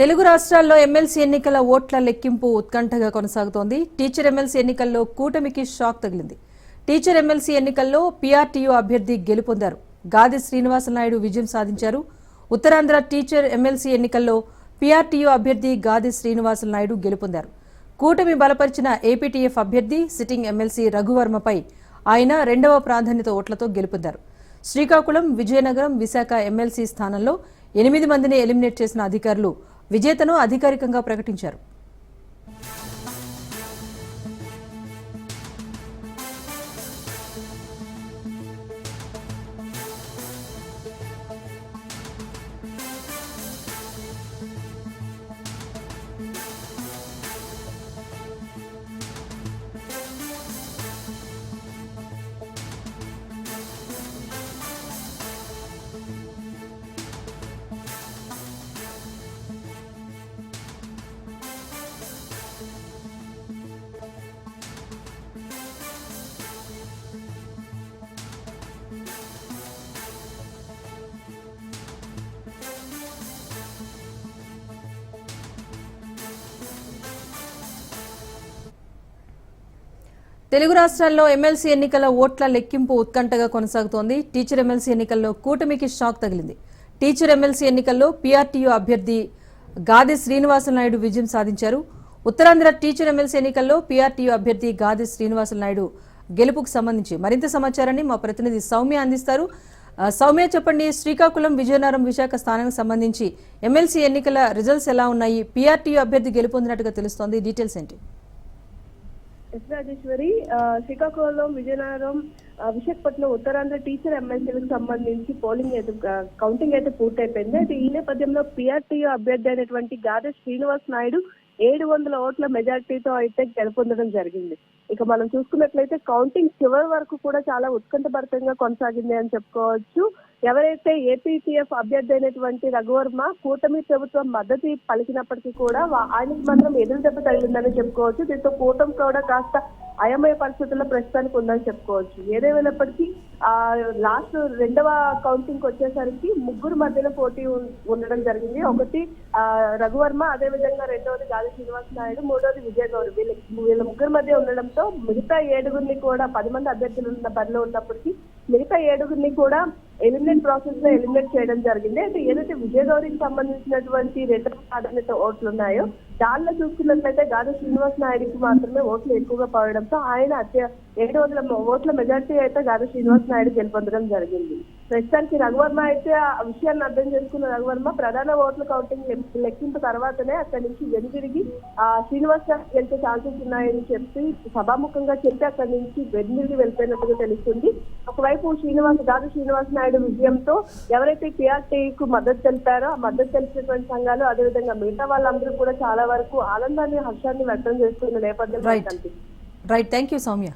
తెలుగు రాష్ట్రాల్లో ఎమ్మెల్సీ ఎన్నికల ఓట్ల లెక్కింపు ఉత్కంఠగా కొనసాగుతోంది. టీచర్ ఎమ్మెల్సీ ఎన్నికల్లో కూటమికి షాక్ తగిలింది. టీచర్ ఎమ్మెల్సీ ఎన్నికల్లో పీఆర్టీయూ అభ్యర్థి గెలుపొందారు. గాది శ్రీనివాసనాయుడు విజయం సాధించారు. ఉత్తరాంధ్ర టీచర్ ఎమ్మెల్సీ ఎన్నికల్లో పీఆర్టీయూ అభ్యర్థి గాది శ్రీనివాసనాయుడు గెలుపొందారు. కూటమి బలపరిచిన ఏపీటీఎఫ్ అభ్యర్థి సిట్టింగ్ ఎమ్మెల్సీ రఘువర్మపై ఆయన రెండవ ప్రాధాన్యత ఓట్లతో గెలుపొందారు. శ్రీకాకుళం విజయనగరం విశాఖ ఎమ్మెల్సీ స్థానంలో ఎనిమిది మందిని ఎలిమినేట్ చేసిన అధికారులు విజేతను అధికారికంగా ప్రకటించారు. తెలుగు రాష్ట్రాల్లో ఎమ్మెల్సీ ఎన్నికల ఓట్ల లెక్కింపు ఉత్కంఠగా కొనసాగుతోంది. టీచర్ ఎమ్మెల్సీ ఎన్నికల్లో కూటమికి షాక్ తగిలింది. టీచర్ ఎమ్మెల్సీ ఎన్నికల్లో పీఆర్టీయూ అభ్యర్థి గాది శ్రీనివాసనాయుడు విజయం సాధించారు. ఉత్తరాంధ్ర టీచర్ ఎమ్మెల్సీ ఎన్నికల్లో పీఆర్టీయూ అభ్యర్థి గాది శ్రీనివాసనాయుడు గెలుపుకు సంబంధించి మరింత సమాచారాన్ని మా ప్రతినిధి సౌమ్య అందిస్తారు. సౌమ్య చెప్పండి శ్రీకాకుళం విజయనగరం విశాఖ స్థానానికి సంబంధించి ఎమ్మెల్సీ ఎన్నికల రిజల్ట్స్ ఎలా ఉన్నాయి? పీఆర్టీయూ అభ్యర్థి గెలుపొందినట్టుగా తెలుస్తోంది. డీటెయిల్స్ ఏంటి? కృష్ణరాజేశ్వరి శ్రీకాకుళం విజయనగరం విశాఖపట్నం ఉత్తరాంధ్ర టీచర్ ఎమ్మెల్సీలకు సంబంధించి పోలింగ్ అయితే కౌంటింగ్ అయితే పూర్తయిపోయింది. అయితే ఈ నేపథ్యంలో పిఆర్టీ అభ్యర్థి అయినటువంటి గాదే శ్రీనివాస్ నాయుడు ఏడు వందల ఓట్ల మెజార్టీతో అయితే గెలుపొందడం జరిగింది. ఇక మనం చూసుకున్నట్లయితే కౌంటింగ్ చివరి వరకు కూడా చాలా ఉత్కంఠభరితంగా కొనసాగింది అని చెప్పుకోవచ్చు. ఎవరైతే ఏపీటీఎఫ్ అభ్యర్థి అయినటువంటి రఘువర్మ కూటమి ప్రభుత్వం మద్దతు పలికినప్పటికీ కూడా ఆయనకి మాత్రం ఎదురు దెబ్బ తగిలిందని చెప్పుకోవచ్చు. దీంతో కూటమి కూడా కాస్త అయమయ పరిస్థితుల్లో ప్రస్తుతానికి ఉందని చెప్పుకోవచ్చు. ఏదేమైనప్పటికీ ఆ లాస్ట్ రెండవ కౌంటింగ్ వచ్చేసరికి ముగ్గురు మధ్యలో పోటీ ఉం- ఉండడం జరిగింది. ఒకటి ఆ రఘువర్మ అదే విధంగా రెండవది గాలి శ్రీనివాస నాయుడు మూడవది విజయగౌరు వీళ్ళ వీళ్ళ ముగ్గురు మధ్య ఉండడంతో మిగతా ఏడుగురిని కూడా పది మంది అభ్యర్థులు ఉన్న బరిలో ఉన్నప్పటికీ మిగతా ఏడుగురిని కూడా ఎలిమినేట్ ప్రాసెస్లో ఎలిమినేట్ చేయడం జరిగింది. అయితే ఏదైతే విజయగౌరికి సంబంధించినటువంటి రెండవ ప్రాధాన్యత ఓట్లు ఉన్నాయో దానిలో చూసుకున్నట్లయితే గాధ శ్రీనివాస్ నాయుడుకి మాత్రమే ఓట్లు ఎక్కువగా పడడంతో ఆయన అత్య ఏడు వందల ఓట్ల మెజార్టీ అయితే గాధ శ్రీనివాస్ నాయుడు గెలుపొందడం జరిగింది. ప్రస్తుతానికి రఘువర్మ అయితే ఆ విషయాన్ని అర్థం చేసుకున్న రఘువర్మ ప్రధాన ఓట్ల కౌంటింగ్ లెక్- లెక్కింపు తర్వాతనే అక్కడి నుంచి వెనుదిరిగి ఆ శ్రీనివాస్ నాయుడు గెలిచే ఛాన్సెస్ ఉన్నాయని చెప్పి సభాముఖంగా చెప్పి అక్కడి నుంచి వెనుదిరిగి వెళ్ళిపోయినట్టుగా తెలుస్తుంది. ఒకవైపు శ్రీనివాస్ గారు శ్రీనివాస్ నాయుడు విజయంతో ఎవరైతే టీఆర్టీకు మద్దతు తెలిపారో ఆ మద్దతు తెలిపినటువంటి సంఘాలు అదేవిధంగా మిగతా వాళ్ళందరూ కూడా చాలా వరకు ఆనందాన్ని హర్షాన్ని వ్యక్తం చేస్తున్న నేపథ్యంలో. కనిపిస్తుంది. Right thank you Soumya.